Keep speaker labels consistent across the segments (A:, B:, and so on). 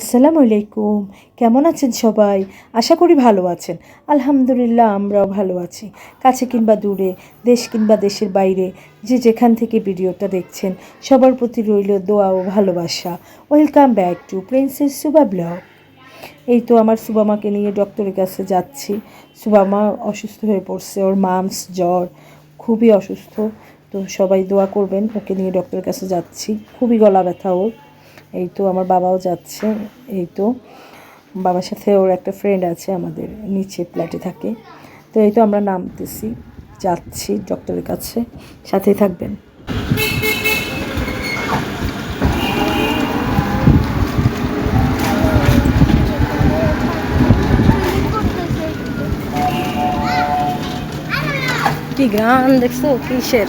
A: আসসালামু আলাইকুম। কেমন আছেন সবাই? আশা করি ভালো আছেন। আলহামদুলিল্লাহ, আমরাও ভালো আছি। কাছে কিংবা দূরে, দেশ কিংবা দেশের বাইরে, যে যেখান থেকে ভিডিওটা দেখছেন, সবার প্রতি রইল দোয়া ও ভালোবাসা। Welcome back to princess Suba blog. এই তো আমার সুবামাকে নিয়ে ডক্টরের কাছে যাচ্ছি। সুবামা অসুস্থ হয়ে পড়ছে, ওর মামস জ্বর, খুবই অসুস্থ। তো সবাই দোয়া করবেন, ওকে নিয়ে ডক্টরের কাছে যাচ্ছি। খুবই গলা ব্যথা ওর। এই তো আমার বাবাও যাচ্ছে, এই তো বাবার সাথে ওর একটা ফ্রেন্ড আছে আমাদের, নিচে ফ্ল্যাটে থাকে। তো এই তো আমরা নামতেছি, যাচ্ছি ডক্টরের কাছে, সাথেই থাকবেন। কি গান দেখছ? কিসের?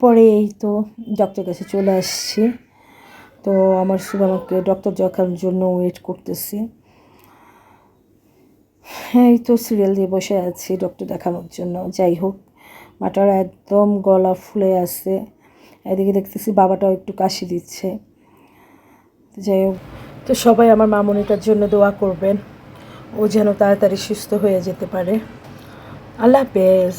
A: পরে এই তো ডক্টর কাছে চলে আসছি। তো আমার সুবামাকে ডক্টর দেখার জন্য ওয়েট করতেছি। হ্যাঁ এই তো সিরিয়াল দিয়ে বসে আছি ডক্টর দেখানোর জন্য। যাই হোক মাটার একদম গলা ফুলে আছে। এদিকে দেখতেছি বাবাটাও একটু কাশি দিচ্ছে। যাই হোক, তো সবাই আমার মামনিটার জন্য দোয়া করবেন। ও যেন তাড়াতাড়ি সুস্থ হয়ে যেতে পারে। আল্লাহ হাফেজ।